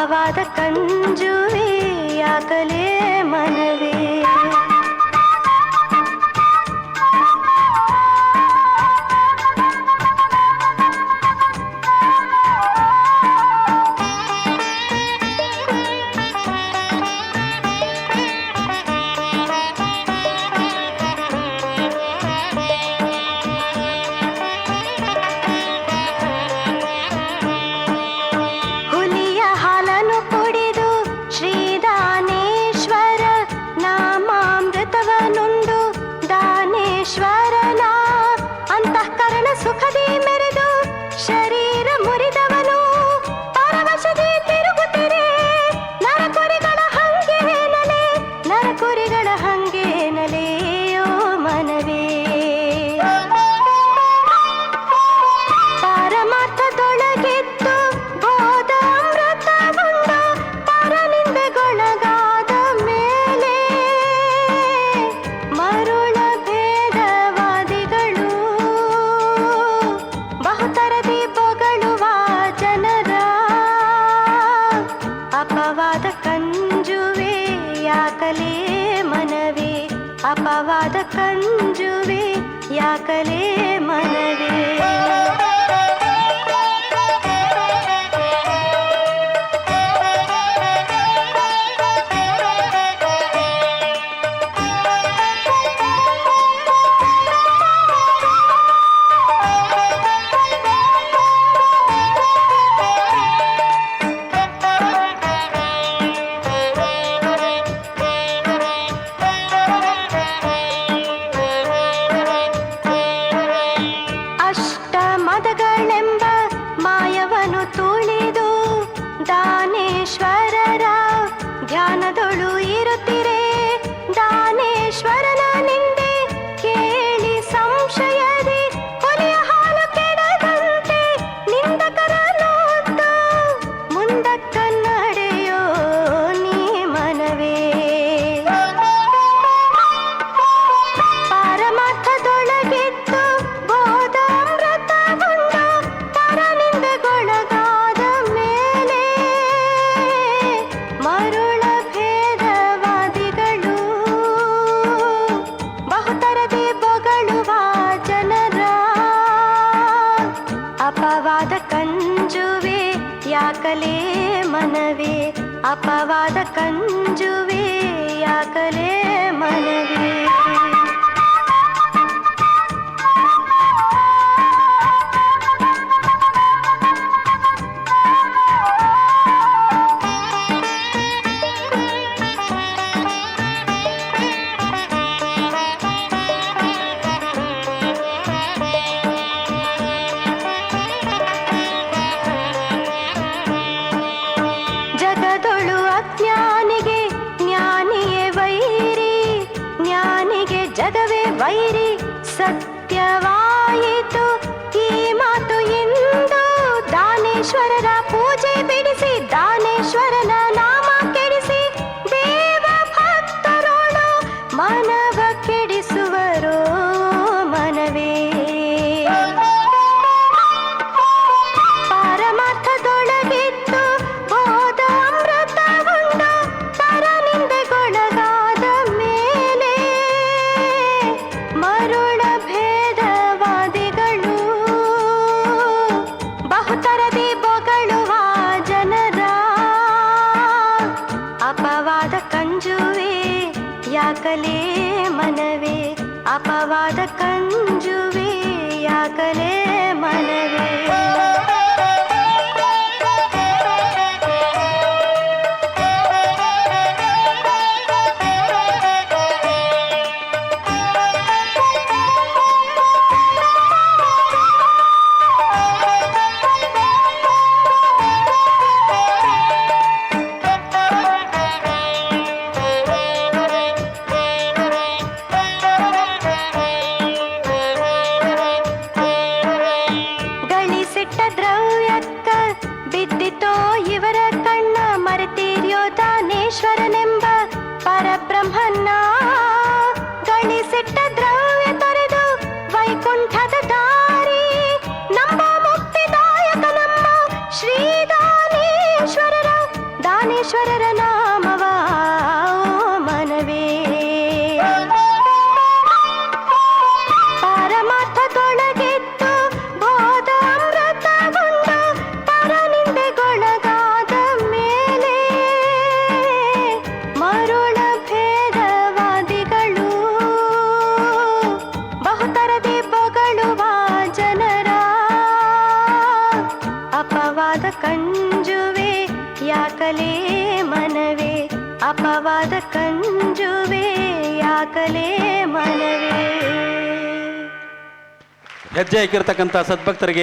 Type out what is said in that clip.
ஆவாத கஞ்சுவே. लहंगा ಅಪವಾದ ಕಂಜುವೆ ಯಾಕಲೇ ಮನ పాలే మనవే అపవాద కంజువే ఆకలే మనవే. ಜಗವೇ ವೈರಿ ಸತ್ಯವಾಯಿತು ಈ ಮಾತು ಇಂದು ದಾನೇಶ್ವರರ ಪೂಜೆ ಲೇ ಮನವೇ ಅಪವಾದ ಯಾಕಲೇ ಮನವೇ? ಅಪವಾದ ಕಂಜುವೆ ಯಾಕಲೇ ಮನವೇ? ಹೆಜ್ಜೆ ಹಾಕಿರ್ತಕ್ಕಂಥ ಸದ್ಭಕ್ತರಿಗೆ